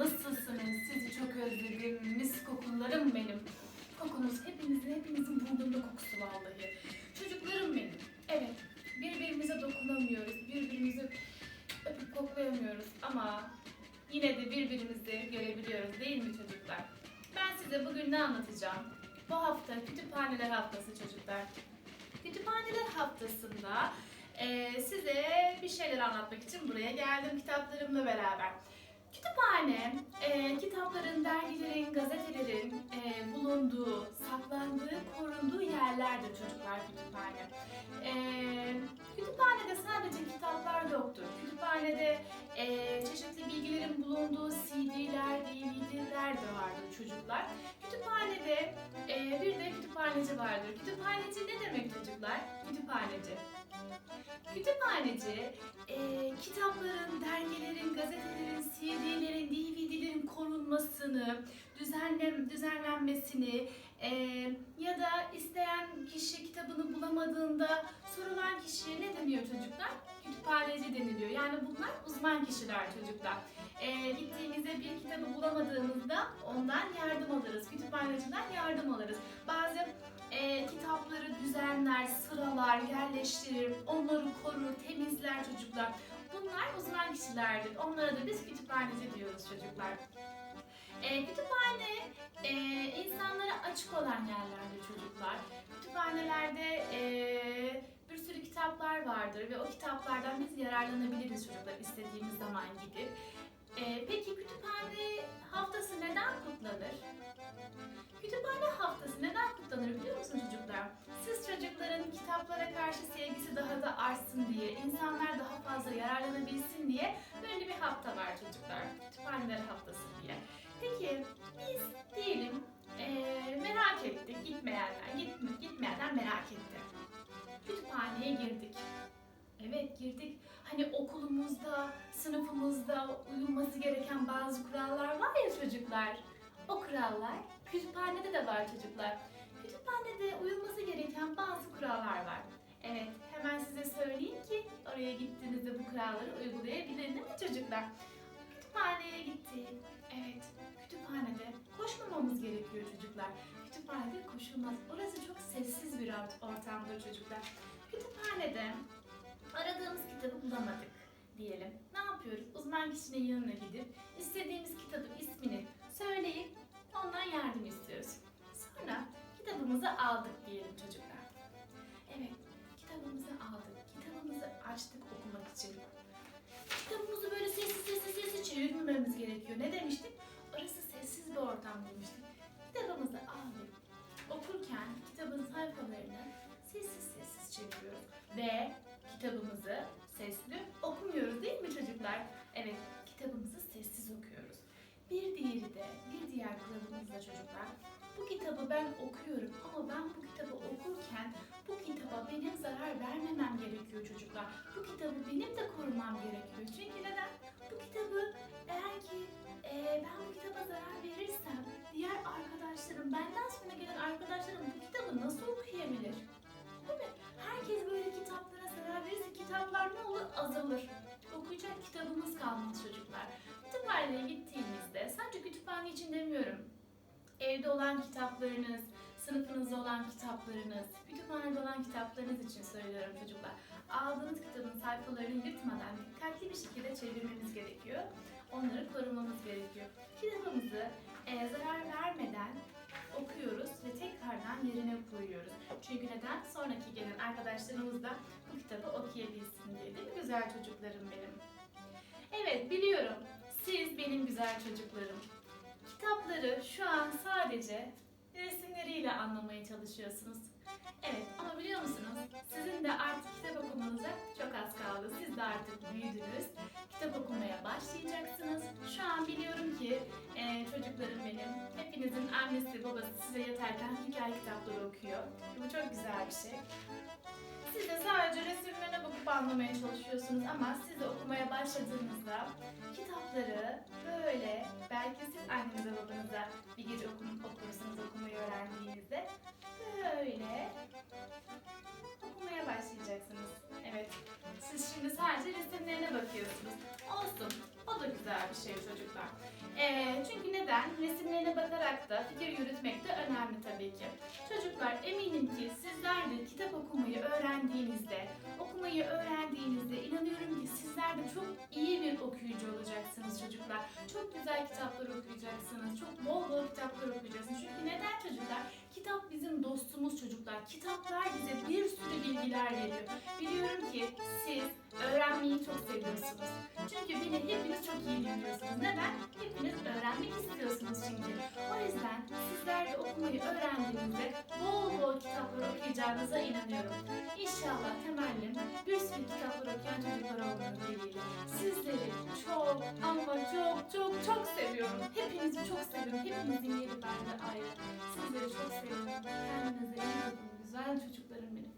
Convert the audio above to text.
Nasılsınız? Sizi çok özledim. Mis kokularım benim. Kokunuz hepinizin, hepinizin burnunda kokusu vallahi. Çocuklarım benim. Evet, birbirimize dokunamıyoruz. Birbirimizi öpüp koklayamıyoruz ama yine de birbirimizi görebiliyoruz değil mi çocuklar? Ben size bugün ne anlatacağım? Bu hafta Kütüphaneler Haftası çocuklar. Kütüphaneler Haftası'nda eee, size bir şeyler anlatmak için buraya geldim kitaplarımla beraber. Kütüphane, eee, kitapların, dergilerin, gazetelerin eee, bulunduğu, saklandığı, korunduğu yerlerdir çocuklar kütüphane. Eee, kütüphanede sadece kitaplar yoktur. Kütüphanede eee, çeşitli bilgilerin bulunduğu CD'ler, DVD'ler de vardır çocuklar. Kütüphanede eee, bir de kütüphaneci vardır. Kütüphaneci ne demek çocuklar? Kütüphaneci. Kütüphaneci, eee, kitapların, dergilerin, gazetelerin, korunmasını, düzenlem, düzenlenmesini eee, ya da isteyen kişi kitabını bulamadığında sorulan kişiye ne deniyor çocuklar? Kütüphaneci deniliyor. Yani bunlar uzman kişiler çocuklar. Eee gittiğimizde bir kitabı bulamadığımızda ondan yardım alırız. Kütüphaneciden yardım alırız. Bazı eee, kitapları düzenler, sıralar, yerleştirir, onları korur, temizler çocuklar. Bunlar uzman kişilerdir. Onlara da biz kütüphaneci diyoruz çocuklar. Eee, kütüphane eee, insanlara açık olan yerlerdir çocuklar. Kütüphanelerde eee, bir sürü kitaplar vardır ve o kitaplardan biz yararlanabiliriz çocuklar istediğimiz zaman gidip. Eee, peki kütüphane haftası neden kutlanır? Kütüphane haftası neden kutlanır biliyor musun çocuklar? Siz çocukların kitaplara karşı sevgisi daha da artsın diye, insanlar daha fazla yararlanabilsin diye böyle bir hafta var çocuklar. Kütüphaneler haftası. Peki biz diyelim eee, merak ettik, gitmeyenler, git, gitmeyenler merak etti. Kütüphaneye girdik. Evet girdik. Hani okulumuzda, sınıfımızda uyulması gereken bazı kurallar var ya çocuklar. O kurallar kütüphanede de var çocuklar. Kütüphanede uyulması gereken bazı kurallar var. Evet, hemen size söyleyeyim ki oraya gittiğinizde bu kuralları uygulayabilir değil mi çocuklar? Kütüphaneye gittik. Evet, kütüphanede koşmamamız gerekiyor çocuklar. Kütüphanede koşulmaz. Orası çok sessiz bir ort- ortamdır çocuklar. Kütüphanede aradığımız kitabı bulamadık diyelim. Ne yapıyoruz? Uzman kişinin yanına gidip istediğimiz kitabın ismini söyleyip ondan yardım istiyoruz. Sonra kitabımızı aldık diyelim çocuklar. Evet, kitabımızı aldık. Kitabımızı açtık çevirmememiz gerekiyor. Ne demiştik? Orası sessiz bir ortam demiştik. Kitabımızı aldık. Okurken kitabın sayfalarını sessiz sessiz çeviriyoruz. Ve kitabımızı sesli okumuyoruz değil mi çocuklar? Evet, kitabımızı sessiz okuyoruz. Bir diğeri de, bir diğer kuralımız da çocuklar. Bu kitabı ben okuyorum ama ben bu kitabı okurken bu kitaba benim zarar vermemem gerekiyor çocuklar. Bu kitabı benim de korumam gerekiyor. Çünkü neden? Bu kitabı eee, ben bu kitaba zarar verirsem diğer arkadaşlarım, benden sonra gelen arkadaşlarım bu kitabı nasıl okuyabilir? Değil mi? Herkes böyle kitaplara zarar verirse kitaplar ne olur? Azalır. Okuyacak kitabımız kalmaz çocuklar. Kütüphaneye gittiğinizde, sadece kütüphane için demiyorum. Evde olan kitaplarınız, sınıfınızda olan kitaplarınız, kütüphanede olan kitaplarınız için söylüyorum çocuklar. Aldığınız kitabın sayfalarını yırtmadan dikkatli bir şekilde çevirmemiz gerekiyor. Onları korumamız gerekiyor. Kitabımızı e, zarar vermeden okuyoruz ve tekrardan yerine koyuyoruz. Çünkü neden? Sonraki gelen arkadaşlarımız da bu kitabı okuyabilsin diye değil mi güzel çocuklarım benim? Evet biliyorum siz benim güzel çocuklarım. Kitapları şu an sadece resimleriyle anlamaya çalışıyorsunuz. Evet ama biliyor musunuz? Sizin de artık kitap okumanıza çok az kaldı. Siz de artık büyüdünüz. Kitap okumaya başlayacaksınız. Şu an biliyorum ki e, çocuklarım benim, hepinizin annesi babası size yatarken hikaye kitapları okuyor. Bu çok güzel bir şey. Siz de sadece resimlerine bakıp anlamaya çalışıyorsunuz ama siz de okumaya başladığınızda kitapları böyle belki siz annenize babanıza bir gece okum, okursunuz okumayı öğrendiğinizde böyle bakıyorsunuz. Olsun. O da güzel bir şey çocuklar. Ee, çünkü neden? Resimlerine bakarak da fikir yürütmek de önemli tabii ki. Çocuklar eminim ki sizler de kitap okumayı öğrendiğinizde, okumayı öğrendiğinizde inanıyorum ki sizler de çok iyi bir okuyucu olacaksınız çocuklar. Çok güzel kitaplar okuyacaksınız. Çok bol bol kitaplar okuyacaksınız. Çünkü neden çocuklar? Kitap bizim dostumuz çocuklar. Kitaplar bize bir sürü bilgiler veriyor. Biliyorum ki seviyorsunuz. Çünkü beni hepiniz çok iyi dinliyorsunuz. Neden? Hepiniz öğrenmek istiyorsunuz çünkü. O yüzden sizler de okumayı öğrendiğinizde bol bol kitaplar okuyacağınıza inanıyorum. İnşallah temennim bir sürü kitaplar okuyan çocuklar olmanız dileğiyle. Sizleri çok ama çok çok çok seviyorum. Hepinizi çok seviyorum. Hepinizin yeri bende ayrı. Sizleri çok seviyorum. Kendinize iyi bakın güzel çocuklarım benim.